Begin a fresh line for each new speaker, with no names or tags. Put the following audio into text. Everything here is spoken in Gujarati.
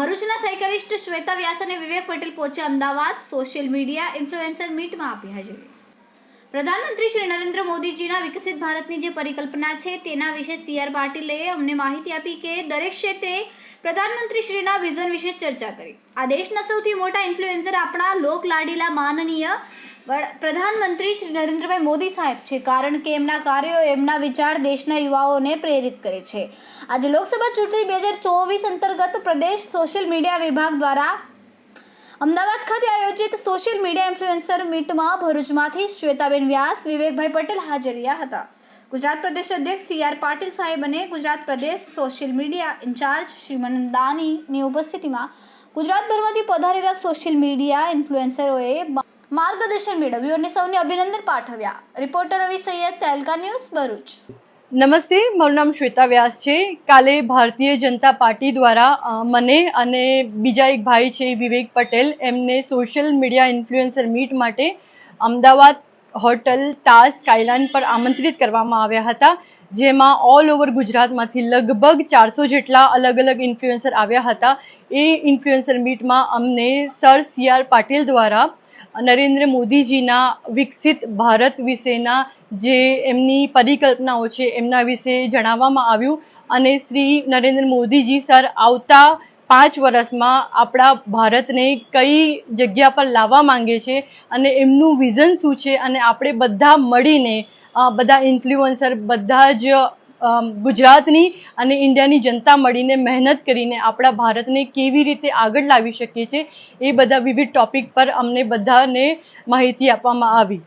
ભરૂચના સાયકલિસ્ટ શ્વેતા વ્યાસ અને વિવેક પટેલ પહોંચ્યા અમદાવાદ સોશિયલ મીડિયા ઇન્ફ્લુએન્સર મીટમાં આપી હાજરી. પ્રધાનમંત્રી શ્રી નરેન્દ્ર મોદીજીના વિકસિત ભારતની જે પરિકલ્પના છે તેના વિશે સી આર પાટીલે અમને માહિતી આપી કે દરેક ક્ષેત્રે પ્રધાનમંત્રી શ્રીના વિઝન વિશે ચર્ચા કરી. આ દેશના સૌથી મોટા ઇન્ફ્લુએન્સર આપણા લોક લાડીલા માનનીય પ્રધાનમંત્રી શ્રી નરેન્દ્રભાઈ મોદી સાહેબ છે, કારણ કે એમના કાર્યો એમના વિચાર દેશના યુવાઓને પ્રેરિત કરે છે. આજે લોકસભા ચૂંટણી બે હજાર ચોવીસ અંતર્ગત પ્રદેશ સોશિયલ મીડિયા વિભાગ દ્વારા અમદાવાદ ખાતે આયોજિત સોશિયલ મીડિયા ઇન્ફ્લુએન્સર મીટમાં ભરૂચમાંથી શ્વેતાબેન વ્યાસ, વિવેકભાઈ પટેલ હાજર રહ્યા હતા. ગુજરાત પ્રદેશ અધ્યક્ષ સી આર પાટીલ સાહેબ અને Gujarat Pradesh social media incharge Shriman દાનીની ઉપસ્થિતિમાં ગુજરાતભરમાંથી પધારેલા સોશિયલ મીડિયા ઇન્ફ્લુએન્સરોએ માર્ગદર્શન મેળવ્યું અને સૌને અભિનંદન પાઠવ્યા. રિપોર્ટર રવિ સૈયદ તેલકા ન્યૂઝ, ભરૂચ.
નમસ્તે, મારું નામ શ્વેતા વ્યાસ છે. કાલે ભારતીય જનતા પાર્ટી દ્વારા મને અને બીજા એક ભાઈ છે, વિવેક પટેલ, એમને સોશિયલ મીડિયા ઇન્ફ્લુએન્સર મીટ માટે અમદાવાદ હોટલ તાજ સ્કાયલાઇન પર આમંત્રિત કરવામાં આવ્યા હતા, જેમાં ઓલ ઓવર ગુજરાતમાંથી લગભગ ચારસો જેટલા અલગ અલગ ઇન્ફ્લુએન્સર આવ્યા હતા. એ ઇન્ફ્લુએન્સર મીટમાં અમને સર સી આર પાટીલ દ્વારા નરેન્દ્ર મોદીજીના વિકસિત ભારત વિશેના જે એમની પરિકલ્પનાઓ છે, એમના વિશે જણાવવામાં આવ્યું. અને શ્રી નરેન્દ્ર મોદીજી સર, આવતા પાંચ વર્ષમાં આપણા ભારતને કઈ જગ્યા પર લાવવા માંગે છે અને એમનું વિઝન શું છે? અને આપણે બધા મળીને બધા ઇન્ફ્લુઅન્સર બધા જ ગુજરાતની અને ઇન્ડિયાની જનતા મળીને મહેનત કરીને આપણા ભારતને કેવી રીતે આગળ લાવી શકીએ છીએ એ બધા વિવિધ ટોપિક પર અમને બધાને માહિતી આપવામાં આવી.